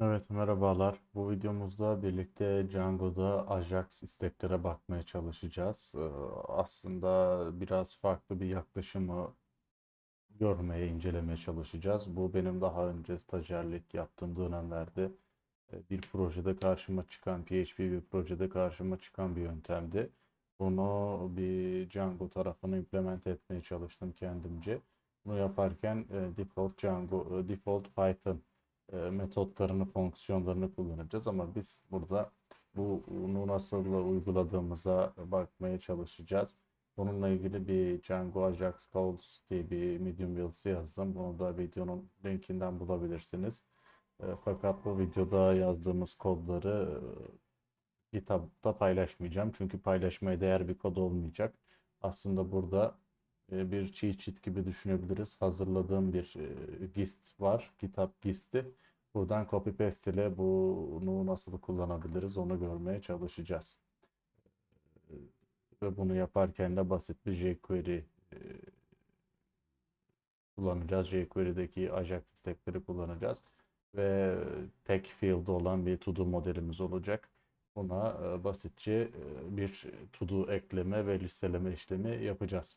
Evet merhabalar. Bu videomuzda birlikte Django'da Ajax isteklere bakmaya çalışacağız. Ee, aslında biraz farklı bir yaklaşımı görmeye, incelemeye çalışacağız. Bu benim daha önce stajyerlik yaptığım dönemlerde e, bir projede karşıma çıkan, PHP bir projede karşıma çıkan bir yöntemdi. Bunu bir Django tarafına implement etmeye çalıştım kendimce. Bunu yaparken e, default Django, e, default Python e, metotlarını, fonksiyonlarını kullanacağız ama biz burada bunu nasıl uyguladığımıza bakmaya çalışacağız. Bununla ilgili bir Django Ajax Codes diye bir Medium yazısı yazdım. Bunu da videonun linkinden bulabilirsiniz. E, Fakat bu videoda yazdığımız kodları e, GitHub'da paylaşmayacağım. Çünkü paylaşmaya değer bir kod olmayacak. Aslında burada bir cheat sheet gibi düşünebiliriz. Hazırladığım bir e, gist var. GitHub gisti. Buradan copy paste ile bunu nasıl kullanabiliriz onu görmeye çalışacağız. E, Ve bunu yaparken de basit bir jQuery e, kullanacağız. jQuery'deki Ajax istekleri kullanacağız. Ve tek field olan bir to-do modelimiz olacak. Buna e, basitçe bir to-do ekleme ve listeleme işlemi yapacağız.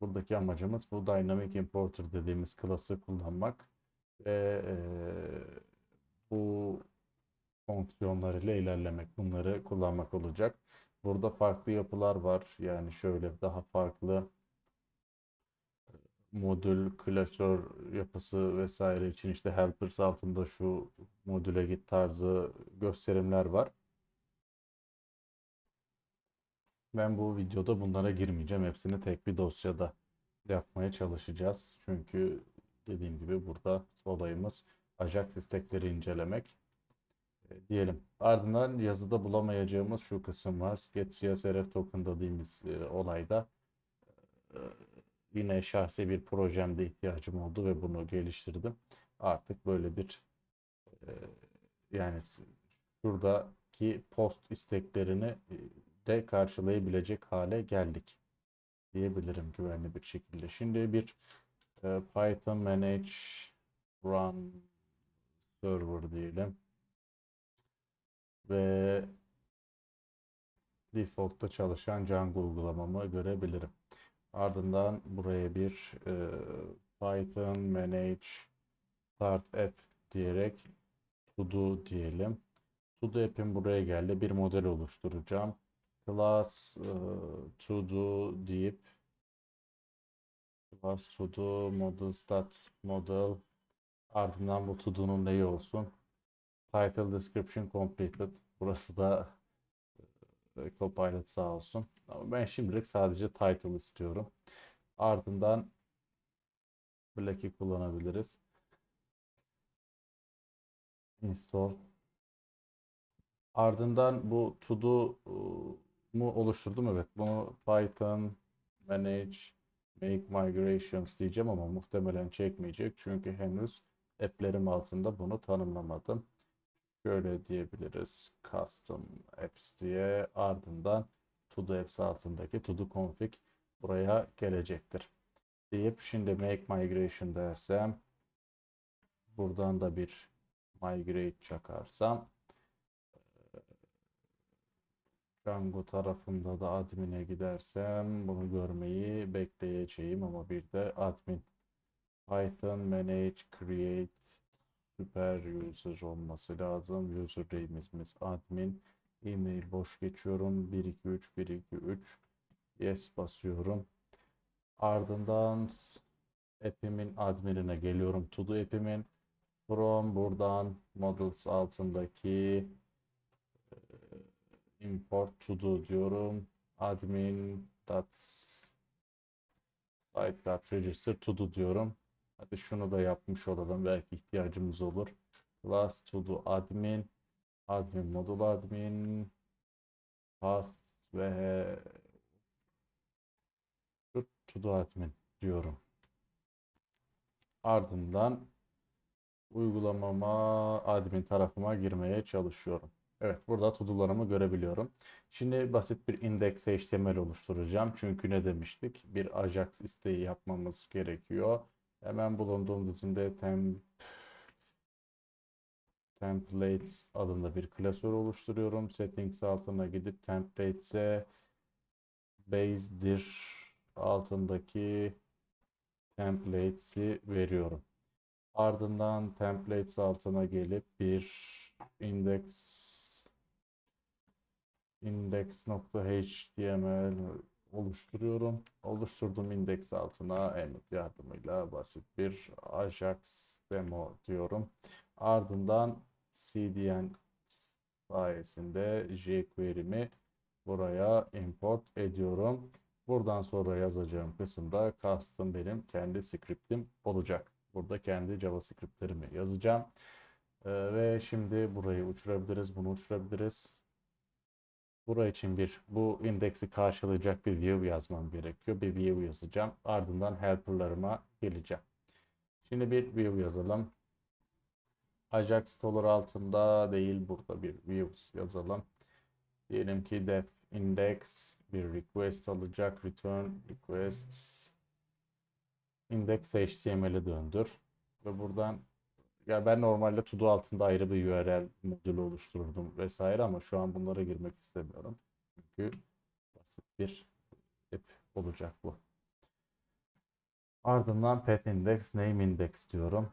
Buradaki amacımız bu Dynamic Importer dediğimiz klası kullanmak ve e, bu fonksiyonlar ile ilerlemek, bunları kullanmak olacak. Burada farklı yapılar var. Yani şöyle daha farklı modül, klasör yapısı vesaire için işte helpers altında şu modüle git tarzı gösterimler var. Ben bu videoda bunlara girmeyeceğim. Hepsini tek bir dosyada yapmaya çalışacağız. Çünkü dediğim gibi burada olayımız Ajax istekleri incelemek. E, diyelim. Ardından yazıda bulamayacağımız şu kısım var. Get CSRF token dediğimiz e, olayda e, yine şahsi bir projemde ihtiyacım oldu ve bunu geliştirdim. Artık böyle bir e, yani şuradaki post isteklerini e, de karşılayabilecek hale geldik diyebilirim güvenli bir şekilde. Şimdi bir e, Python manage run server diyelim ve default'ta çalışan Django uygulamamı görebilirim. Ardından buraya bir e, Python manage start app diyerek to do diyelim. To do app'im buraya geldi. Bir model oluşturacağım. Class e, to do deyip class to do model stat model ardından bu to do'nun neyi olsun? Title description completed. Burası da e, Copilot sağ olsun. Ama ben şimdilik sadece title istiyorum. Ardından Black'i kullanabiliriz. Install. Ardından bu to do e, mu oluşturdum evet. Bunu Python manage make migrations diyeceğim ama muhtemelen çekmeyecek. Çünkü henüz app'lerim altında bunu tanımlamadım. Şöyle diyebiliriz. Custom apps diye ardından to do apps altındaki to do config buraya gelecektir. Deyip şimdi make migration dersem buradan da bir migrate çakarsam Django tarafında da admin'e gidersem bunu görmeyi bekleyeceğim ama bir de admin Python manage create super user olması lazım. Username'imiz admin. Email boş geçiyorum. 123 123 yes basıyorum. Ardından app'imin adminine geliyorum. To do app'imin from buradan models altındaki import to do diyorum. Admin dot site dot register to do diyorum. Hadi şunu da yapmış olalım. Belki ihtiyacımız olur. Class to do admin admin modul admin path ve to do admin diyorum. Ardından uygulamama admin tarafıma girmeye çalışıyorum. Evet burada todo'larımı görebiliyorum. Şimdi basit bir index HTML oluşturacağım. Çünkü ne demiştik? Bir Ajax isteği yapmamız gerekiyor. Hemen bulunduğum dizinde temp templates adında bir klasör oluşturuyorum. Settings altına gidip templates'e base'dir altındaki templates'i veriyorum. Ardından templates altına gelip bir index index.html oluşturuyorum. Oluşturduğum indeks altına emit yardımıyla basit bir Ajax demo diyorum. Ardından CDN sayesinde jQuery'mi buraya import ediyorum. Buradan sonra yazacağım kısımda custom benim kendi script'im olacak. Burada kendi JavaScript'lerimi yazacağım. Ee, ve şimdi burayı uçurabiliriz, bunu uçurabiliriz. Buraya için bir bu indeksi karşılayacak bir view yazmam gerekiyor. Bir view yazacağım. Ardından helper'larıma geleceğim. Şimdi bir view yazalım. Ajax color altında değil burada bir views yazalım. Diyelim ki def index bir request alacak. Return request index HTML'e döndür. Ve buradan ya ben normalde to do altında ayrı bir URL modülü oluştururdum vesaire ama şu an bunlara girmek istemiyorum. Çünkü basit bir tip olacak bu. Ardından pet index, name index diyorum.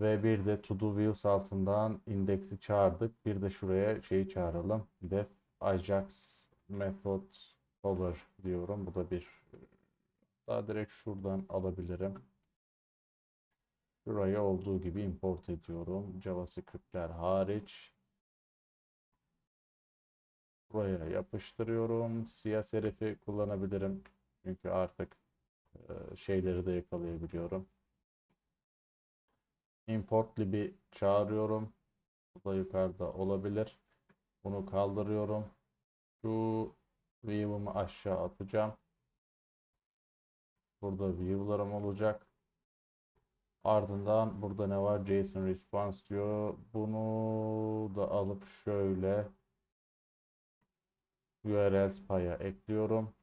Ve bir de to do views altından index'i çağırdık. Bir de şuraya şeyi çağıralım. Def ajax method color diyorum. Bu da bir daha direkt şuradan alabilirim. Şuraya olduğu gibi import ediyorum. JavaScript'ler hariç. Buraya yapıştırıyorum. Siyah serifi kullanabilirim. Çünkü artık e, şeyleri de yakalayabiliyorum. Import lib'i çağırıyorum. Bu da yukarıda olabilir. Bunu kaldırıyorum. Şu view'umu aşağı atacağım. Burada view'larım olacak. Ardından burada ne var? JSON response diyor. Bunu da alıp şöyle URL paya ekliyorum.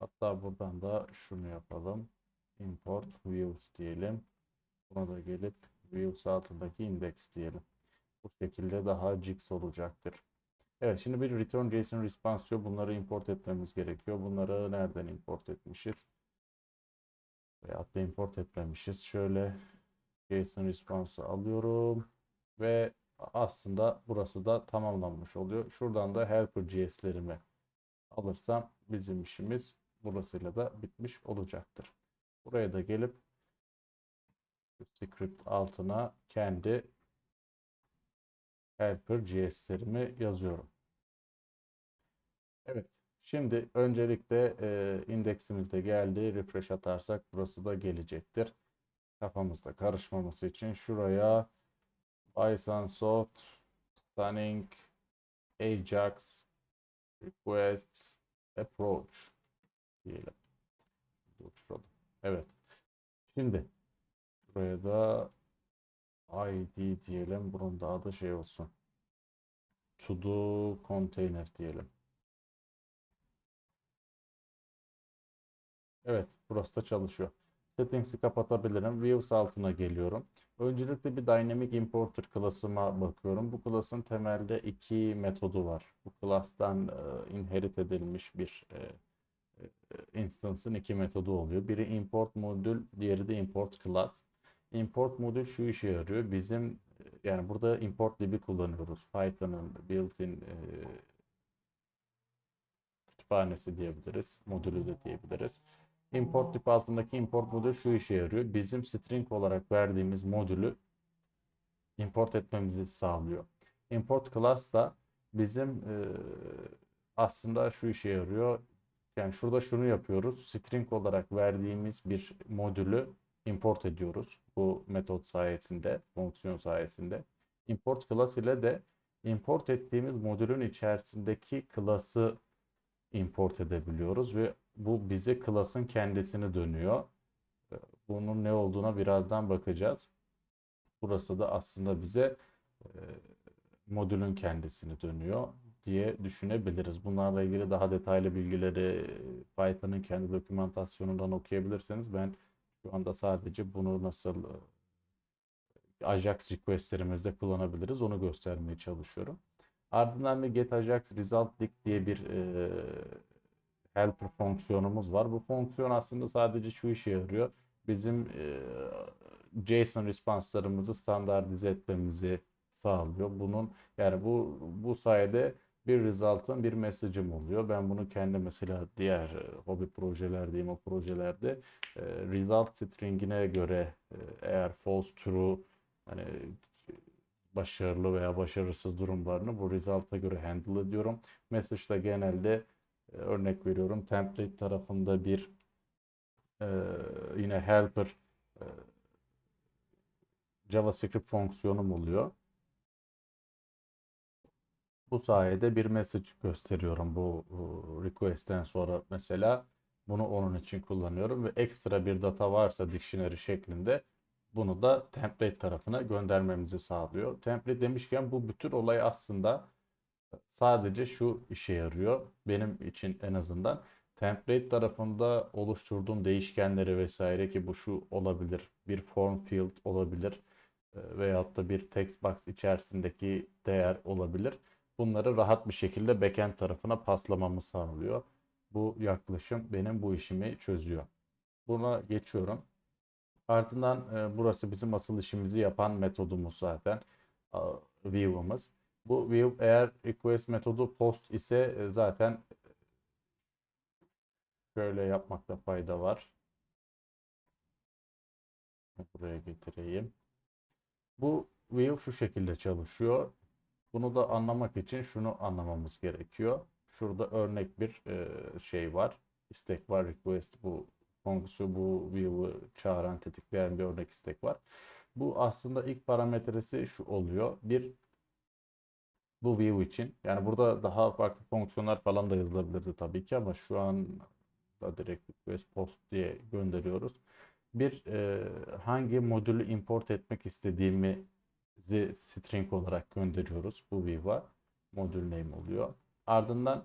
Hatta buradan da şunu yapalım. Import views diyelim. Buna da gelip views altındaki index diyelim. Bu şekilde daha jigs olacaktır. Evet şimdi bir return JSON response diyor. Bunları import etmemiz gerekiyor. Bunları nereden import etmişiz? Veyahut da import etmemişiz. Şöyle JSON response'ı alıyorum. Ve aslında burası da tamamlanmış oluyor. Şuradan da helper.js'lerimi alırsam bizim işimiz burasıyla da bitmiş olacaktır. Buraya da gelip script altına kendi helper.js'lerimi yazıyorum. Evet. Şimdi öncelikle e, indeksimiz de geldi. Refresh atarsak burası da gelecektir. Kafamızda karışmaması için şuraya Python soft stunning Ajax request approach diyelim. Evet. Şimdi buraya da ID diyelim. Bunun da adı şey olsun. To do container diyelim. Evet, burası da çalışıyor. Settings'i kapatabilirim. Views altına geliyorum. Öncelikle bir Dynamic Importer klasıma bakıyorum. Bu klasın temelde iki metodu var. Bu class'tan e, inherit edilmiş bir e, e, instance'ın iki metodu oluyor. Biri import modül, diğeri de import class. Import modül şu işe yarıyor. Bizim yani burada import lib'i kullanıyoruz. Python'ın built-in e, kütüphanesi diyebiliriz. Modülü de diyebiliriz. Import tip altındaki import modülü şu işe yarıyor. Bizim string olarak verdiğimiz modülü import etmemizi sağlıyor. Import class da bizim e, aslında şu işe yarıyor. Yani şurada şunu yapıyoruz. String olarak verdiğimiz bir modülü import ediyoruz. Bu metot sayesinde, fonksiyon sayesinde. Import class ile de import ettiğimiz modülün içerisindeki class'ı import edebiliyoruz ve bu bize class'ın kendisini dönüyor. Bunun ne olduğuna birazdan bakacağız. Burası da aslında bize e, modülün kendisini dönüyor diye düşünebiliriz. Bunlarla ilgili daha detaylı bilgileri Python'ın kendi dokümantasyonundan okuyabilirsiniz. Ben şu anda sadece bunu nasıl Ajax requestlerimizde kullanabiliriz. Onu göstermeye çalışıyorum. Ardından bir get Ajax result diye bir e, helper fonksiyonumuz var. Bu fonksiyon aslında sadece şu işe yarıyor. Bizim e, JSON response'larımızı standartize etmemizi sağlıyor. Bunun yani bu bu sayede bir result'ın bir message'ım oluyor. Ben bunu kendi mesela diğer e, hobi projeler diyeyim o projelerde e, result string'ine göre e, eğer false true hani başarılı veya başarısız durumlarını bu result'a göre handle ediyorum. Message'da genelde örnek veriyorum template tarafında bir e, yine helper e, JavaScript fonksiyonum oluyor. Bu sayede bir message gösteriyorum bu e, request'ten sonra mesela bunu onun için kullanıyorum ve ekstra bir data varsa dictionary şeklinde bunu da template tarafına göndermemizi sağlıyor. Template demişken bu bütün olay aslında sadece şu işe yarıyor. Benim için en azından template tarafında oluşturduğum değişkenleri vesaire ki bu şu olabilir. Bir form field olabilir e, veyahut da bir text box içerisindeki değer olabilir. Bunları rahat bir şekilde backend tarafına paslamamı sağlıyor. Bu yaklaşım benim bu işimi çözüyor. Buna geçiyorum. Ardından e, burası bizim asıl işimizi yapan metodumuz zaten. View'ımız. Bu view eğer request metodu post ise e, zaten şöyle yapmakta fayda var. Buraya getireyim. Bu view şu şekilde çalışıyor. Bunu da anlamak için şunu anlamamız gerekiyor. Şurada örnek bir e, şey var. istek var. Request bu fonksiyon bu view'u çağıran tetikleyen bir örnek istek var. Bu aslında ilk parametresi şu oluyor. Bir bu view için. Yani burada daha farklı fonksiyonlar falan da yazılabilirdi tabii ki ama şu an da direkt request post diye gönderiyoruz. Bir e, hangi modülü import etmek istediğimi string olarak gönderiyoruz bu view'a. Modül name oluyor. Ardından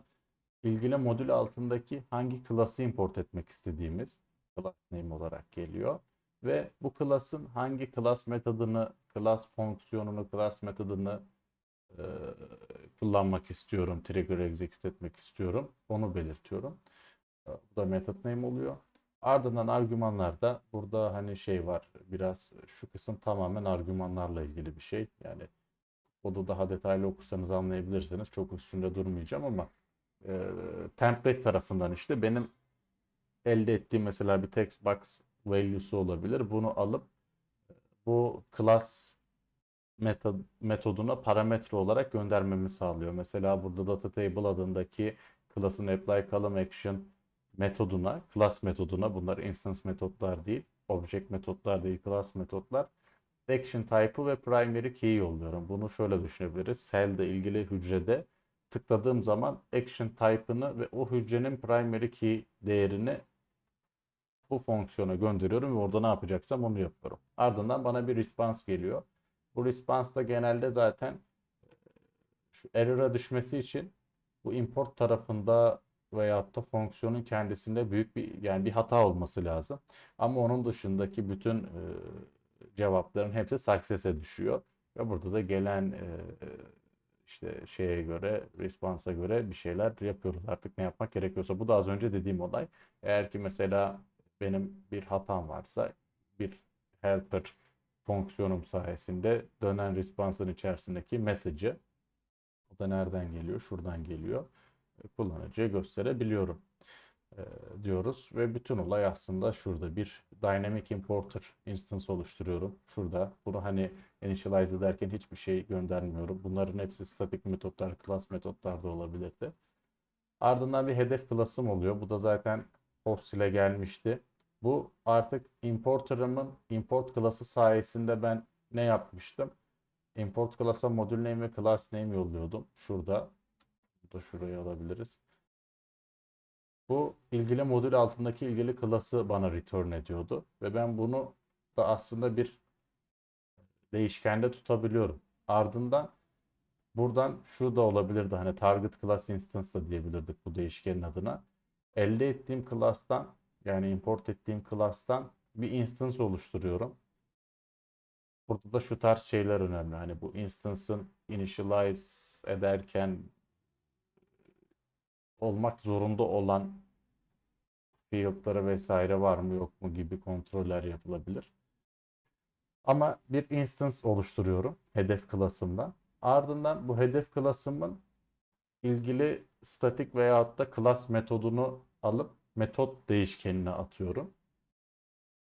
ilgili modül altındaki hangi klası import etmek istediğimiz class name olarak geliyor. Ve bu class'ın hangi class metodunu, class fonksiyonunu, class metodunu e, kullanmak istiyorum, trigger execute etmek istiyorum. Onu belirtiyorum. Bu da method name oluyor. Ardından argümanlarda burada hani şey var biraz şu kısım tamamen argümanlarla ilgili bir şey. Yani kodu daha detaylı okursanız anlayabilirsiniz. Çok üstünde durmayacağım ama e, template tarafından işte benim elde ettiğim mesela bir text box value'su olabilir. Bunu alıp bu class metod, metoduna parametre olarak göndermemi sağlıyor. Mesela burada data table adındaki class'ın apply column action metoduna, class metoduna bunlar instance metotlar değil, object metotlar değil, class metotlar. Action type'ı ve primary key'i yolluyorum. Bunu şöyle düşünebiliriz. Cell'de ilgili hücrede tıkladığım zaman action type'ını ve o hücrenin primary key değerini bu fonksiyona gönderiyorum ve orada ne yapacaksam onu yapıyorum. Ardından bana bir response geliyor. Bu response da genelde zaten şu error'a düşmesi için bu import tarafında veyahut da fonksiyonun kendisinde büyük bir yani bir hata olması lazım. Ama onun dışındaki bütün e, cevapların hepsi success'e düşüyor. Ve burada da gelen e, işte şeye göre, response'a göre bir şeyler yapıyoruz. Artık ne yapmak gerekiyorsa. Bu da az önce dediğim olay. Eğer ki mesela benim bir hatam varsa bir helper fonksiyonum sayesinde dönen response'ın içerisindeki message'ı o da nereden geliyor? Şuradan geliyor kullanıcıya gösterebiliyorum e, diyoruz. Ve bütün olay aslında şurada bir dynamic importer instance oluşturuyorum. Şurada bunu hani initialize ederken hiçbir şey göndermiyorum. Bunların hepsi static metotlar, class metotlar da olabilirdi. Ardından bir hedef class'ım oluyor. Bu da zaten post ile gelmişti. Bu artık importer'ımın import class'ı sayesinde ben ne yapmıştım? Import class'a modül name ve class name yolluyordum. Şurada da şurayı alabiliriz. Bu ilgili modül altındaki ilgili klası bana return ediyordu. Ve ben bunu da aslında bir değişkende tutabiliyorum. Ardından buradan şu da olabilirdi. Hani target class instance da diyebilirdik bu değişkenin adına. Elde ettiğim class'tan yani import ettiğim class'tan bir instance oluşturuyorum. Burada da şu tarz şeyler önemli. Hani bu instance'ın initialize ederken olmak zorunda olan field'ları vesaire var mı yok mu gibi kontroller yapılabilir. Ama bir instance oluşturuyorum hedef klasımdan. Ardından bu hedef klasımın ilgili statik veyahut da class metodunu alıp metot değişkenine atıyorum.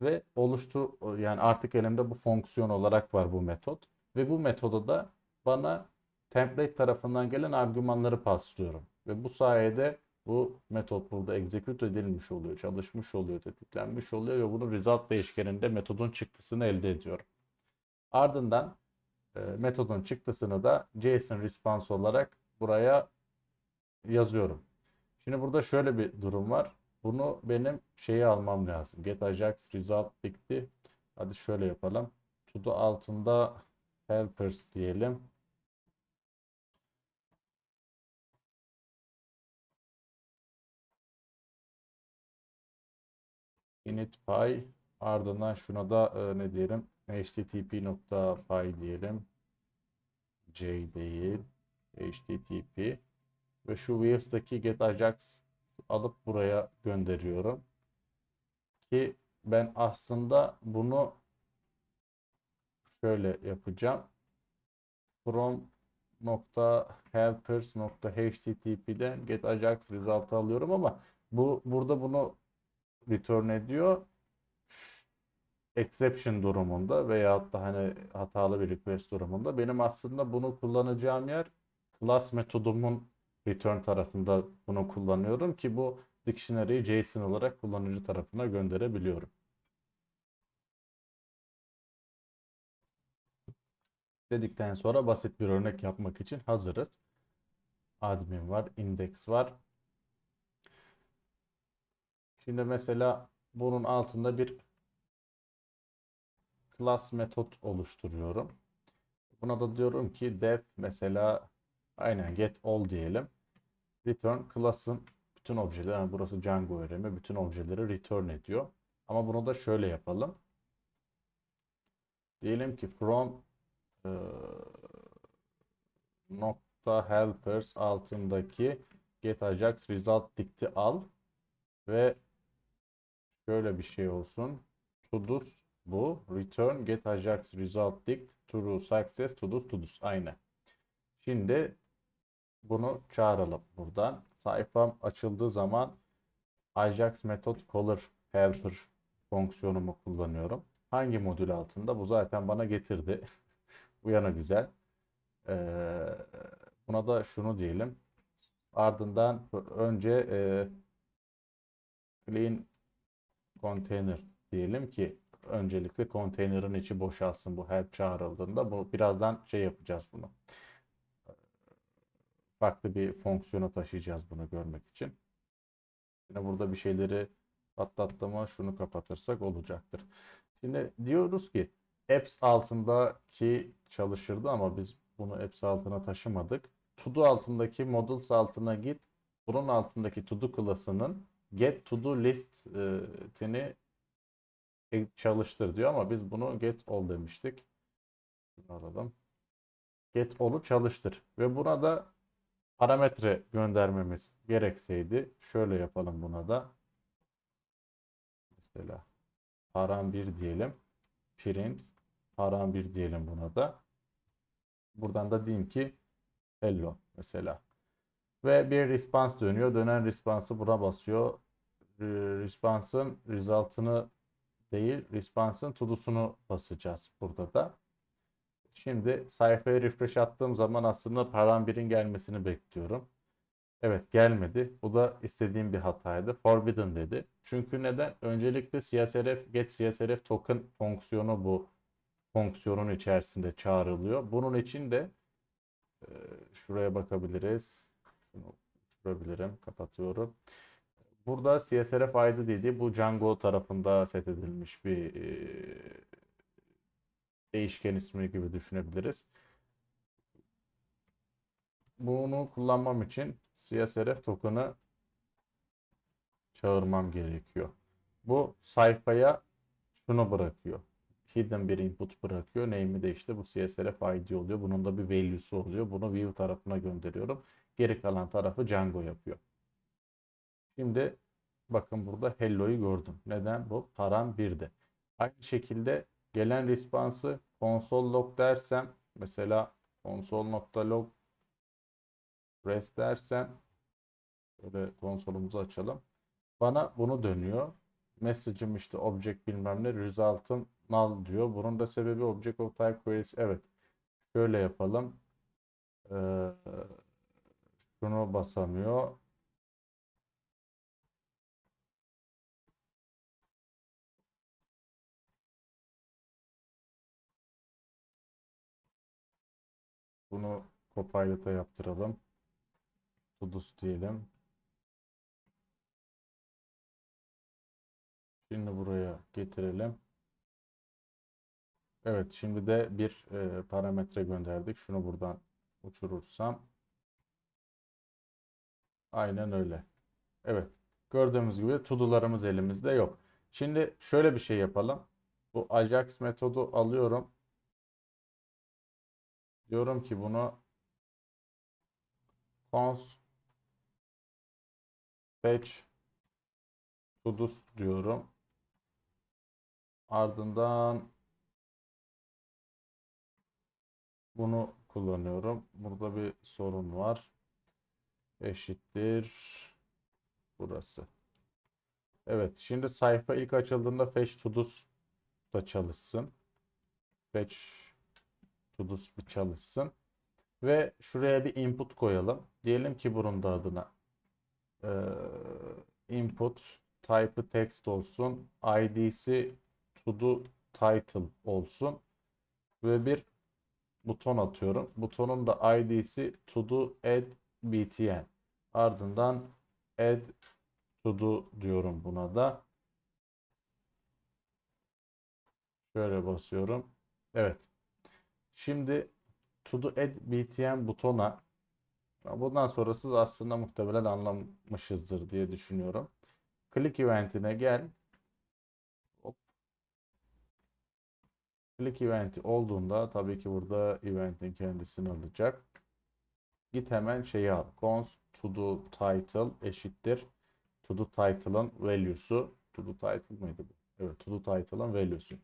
Ve oluştu yani artık elimde bu fonksiyon olarak var bu metot. Ve bu metoda da bana template tarafından gelen argümanları paslıyorum. Ve bu sayede bu metot burada execute edilmiş oluyor, çalışmış oluyor, tetiklenmiş oluyor ve bunun result değişkeninde metodun çıktısını elde ediyorum. Ardından e, metodun çıktısını da JSON response olarak buraya yazıyorum. Şimdi burada şöyle bir durum var. Bunu benim şeyi almam lazım. Get Ajax result bitti. Hadi şöyle yapalım. To altında helpers diyelim. init py ardından şuna da e, ne diyelim http.py diyelim j değil http ve şu Waves'daki get ajax alıp buraya gönderiyorum. Ki ben aslında bunu şöyle yapacağım. From nokta helpers nokta http'den get ajax result alıyorum ama bu burada bunu return ediyor. Exception durumunda veyahut da hani hatalı bir request durumunda. Benim aslında bunu kullanacağım yer class metodumun return tarafında bunu kullanıyorum ki bu dictionary'i JSON olarak kullanıcı tarafına gönderebiliyorum. Dedikten sonra basit bir örnek yapmak için hazırız. Admin var, index var. Şimdi mesela bunun altında bir class metot oluşturuyorum. Buna da diyorum ki def mesela aynen get all diyelim. Return class'ın bütün objeleri yani burası Django öğrenme bütün objeleri return ediyor. Ama bunu da şöyle yapalım. Diyelim ki from e, nokta helpers altındaki get ajax result dikti al ve şöyle bir şey olsun. Todos bu. Return get ajax result dict true success todos todos. Aynı. Şimdi bunu çağıralım buradan. Sayfam açıldığı zaman Ajax method caller helper fonksiyonumu kullanıyorum. Hangi modül altında? Bu zaten bana getirdi. Bu yana güzel. Ee, buna da şunu diyelim. Ardından önce e, clean container diyelim ki öncelikle konteynerin içi boşalsın bu help çağrıldığında. Bu birazdan şey yapacağız bunu. Farklı bir fonksiyona taşıyacağız bunu görmek için. Yine burada bir şeyleri patlatlama şunu kapatırsak olacaktır. Şimdi diyoruz ki apps altındaki çalışırdı ama biz bunu apps altına taşımadık. To altındaki models altına git. Bunun altındaki to do klasının get to do list'ini çalıştır diyor ama biz bunu get all demiştik. Alalım. Get all'u çalıştır ve buna da parametre göndermemiz gerekseydi şöyle yapalım buna da. Mesela param 1 diyelim. Print param 1 diyelim buna da. Buradan da diyeyim ki hello mesela. Ve bir response dönüyor. Dönen response'ı buna basıyor. Response'ın result'ını değil, response'ın to'dosunu basacağız burada da. Şimdi sayfaya refresh attığım zaman aslında param 1'in gelmesini bekliyorum. Evet gelmedi. Bu da istediğim bir hataydı. Forbidden dedi. Çünkü neden? Öncelikle CSRF get CSRF token fonksiyonu bu fonksiyonun içerisinde çağrılıyor. Bunun için de e, şuraya bakabiliriz. Şunu uçurabilirim. Kapatıyorum. Burada CSRF ID dediği bu Django tarafında set edilmiş bir e, değişken ismi gibi düşünebiliriz. Bunu kullanmam için CSRF token'ı çağırmam gerekiyor. Bu sayfaya şunu bırakıyor. hidden bir input bırakıyor. Name'i de işte bu CSRF ID oluyor. Bunun da bir value'su oluyor. Bunu view tarafına gönderiyorum. Geri kalan tarafı Django yapıyor. Şimdi bakın burada hello'yu gördüm. Neden? Bu param 1'de. Aynı şekilde gelen response'ı console log dersem mesela console.log rest dersem böyle konsolumuzu açalım. Bana bunu dönüyor. Message'im işte object bilmem ne result'ım null diyor. Bunun da sebebi object of type queries. Evet. Şöyle yapalım. Ee, şunu basamıyor. Bunu Copilot'a yaptıralım. Todos diyelim. Şimdi buraya getirelim. Evet, şimdi de bir e, parametre gönderdik. Şunu buradan uçurursam. Aynen öyle. Evet. Gördüğümüz gibi todo'larımız elimizde yok. Şimdi şöyle bir şey yapalım. Bu Ajax metodu alıyorum. Diyorum ki bunu cons fetch todos diyorum. Ardından bunu kullanıyorum. Burada bir sorun var. Eşittir burası. Evet, şimdi sayfa ilk açıldığında fetch todos da çalışsın. Fetch todos bir çalışsın. Ve şuraya bir input koyalım. Diyelim ki bunun da adına eee, input type'ı text olsun. ID'si to do title olsun. Ve bir buton atıyorum. Butonun da ID'si to do add btn. Ardından add to do diyorum buna da. Şöyle basıyorum. Evet. Şimdi to do add btn butona bundan sonrası aslında muhtemelen anlamışızdır diye düşünüyorum. Click eventine gel. Hop. Click eventi olduğunda tabii ki burada eventin kendisini alacak. Git hemen şeyi al. Const to do title eşittir. To do title'ın value'su. To do title mıydı bu? Evet, to do title'ın value'su.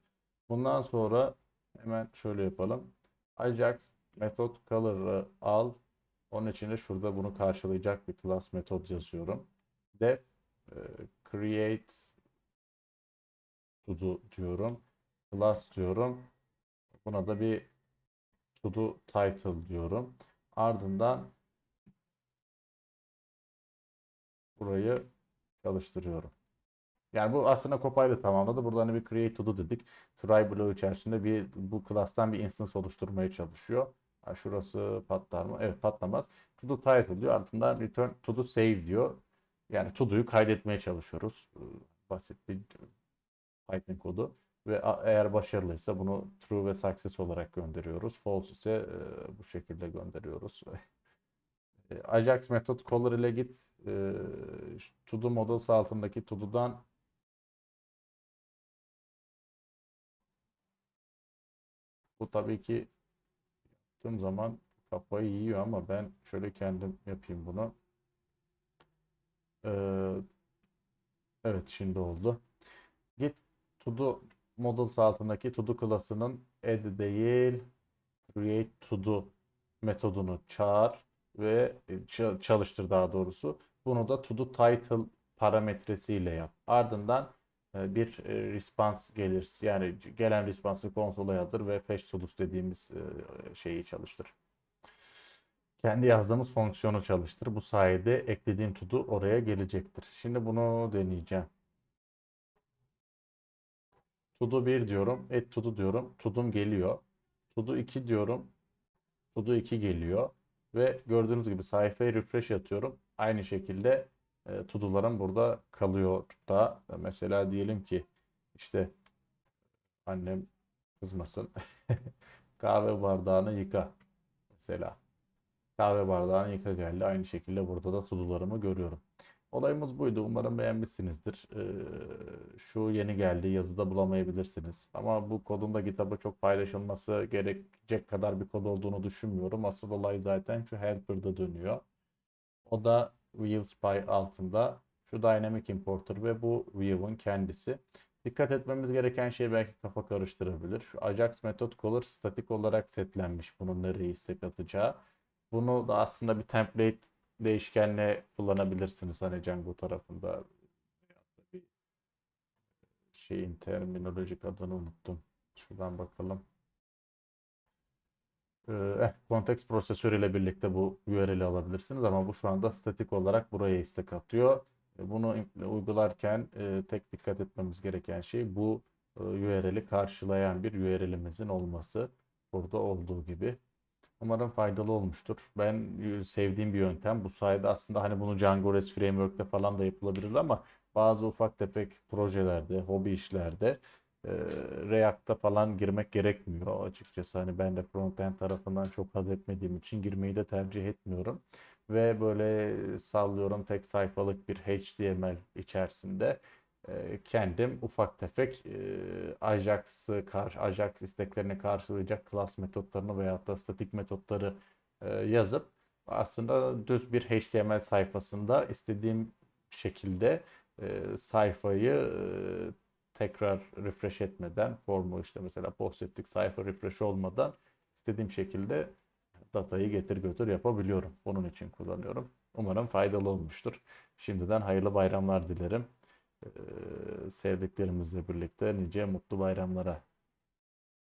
Bundan sonra hemen şöyle yapalım. Ajax method color'ı al. Onun için de şurada bunu karşılayacak bir class metod yazıyorum. Def e, create to diyorum. Class diyorum. Buna da bir to do title diyorum. Ardından burayı çalıştırıyorum. Yani bu aslında Copilot tamamladı. Burada hani bir create to do dedik. Try bloğu içerisinde bir bu class'tan bir instance oluşturmaya çalışıyor. Ha, şurası patlar mı? Evet patlamaz. To do title diyor. Ardından return to do save diyor. Yani to do'yu kaydetmeye çalışıyoruz. Ee, Basit bir Python kodu. Ve eğer başarılıysa bunu true ve success olarak gönderiyoruz. False ise e, bu şekilde gönderiyoruz. E, Ajax method caller ile git e, to do models altındaki to do'dan bu tabii ki yaptığım zaman kafayı yiyor ama ben şöyle kendim yapayım bunu. Ee, evet şimdi oldu. Git to do models altındaki to do klasının add değil create to do metodunu çağır ve e, ça- çalıştır daha doğrusu. Bunu da to do title parametresiyle yap. Ardından bir e, response gelir. Yani gelen response'ı konsola yazdır ve fetch do dediğimiz e, şeyi çalıştır. Kendi yazdığımız fonksiyonu çalıştır. Bu sayede eklediğim do oraya gelecektir. Şimdi bunu deneyeceğim. To do 1 diyorum. To do diyorum. To do'm geliyor. To do 2 diyorum. To do 2 geliyor. Ve gördüğünüz gibi sayfayı refresh atıyorum. Aynı şekilde e, to do'larım burada kalıyor da. Mesela diyelim ki işte annem kızmasın. Kahve bardağını yıka. Mesela kahve bardağını yıka geldi. Aynı şekilde burada da to do'larımı görüyorum. Olayımız buydu. Umarım beğenmişsinizdir. Ee, şu yeni geldi. Yazıda bulamayabilirsiniz. Ama bu kodun da GitHub'a çok paylaşılması gerekecek kadar bir kod olduğunu düşünmüyorum. Asıl olay zaten şu helper'da dönüyor. O da Vue Spy altında şu Dynamic Importer ve bu Vue'un kendisi. Dikkat etmemiz gereken şey belki kafa karıştırabilir. Şu Ajax metot caller statik olarak setlenmiş. Bunun nereye istek atacağı. Bunu da aslında bir template değişkenle kullanabilirsiniz hani Django tarafında. Şeyin terminolojik adını unuttum. Şuradan bakalım. Ee, eh, context prosesörüyle birlikte bu URL'i alabilirsiniz ama bu şu anda statik olarak buraya istek atıyor. E, Bunu uygularken e, tek dikkat etmemiz gereken şey bu e, URL'i karşılayan bir URL'imizin olması. Burada olduğu gibi. Umarım faydalı olmuştur. Ben e, sevdiğim bir yöntem. Bu sayede aslında hani bunu Django REST Framework'te falan da yapılabilir ama bazı ufak tefek projelerde, hobi işlerde e, React'ta falan girmek gerekmiyor. Açıkçası hani ben de frontend tarafından çok haz etmediğim için girmeyi de tercih etmiyorum. Ve böyle sallıyorum tek sayfalık bir HTML içerisinde e, kendim ufak tefek e, Ajax'ı karşı Ajax isteklerini karşılayacak class metotlarını veyahut da statik metotları e, yazıp aslında düz bir HTML sayfasında istediğim şekilde e, sayfayı e, tekrar refresh etmeden formu işte mesela post ettik sayfa refresh olmadan istediğim şekilde datayı getir götür yapabiliyorum. Bunun için kullanıyorum. Umarım faydalı olmuştur. Şimdiden hayırlı bayramlar dilerim. Ee, sevdiklerimizle birlikte nice mutlu bayramlara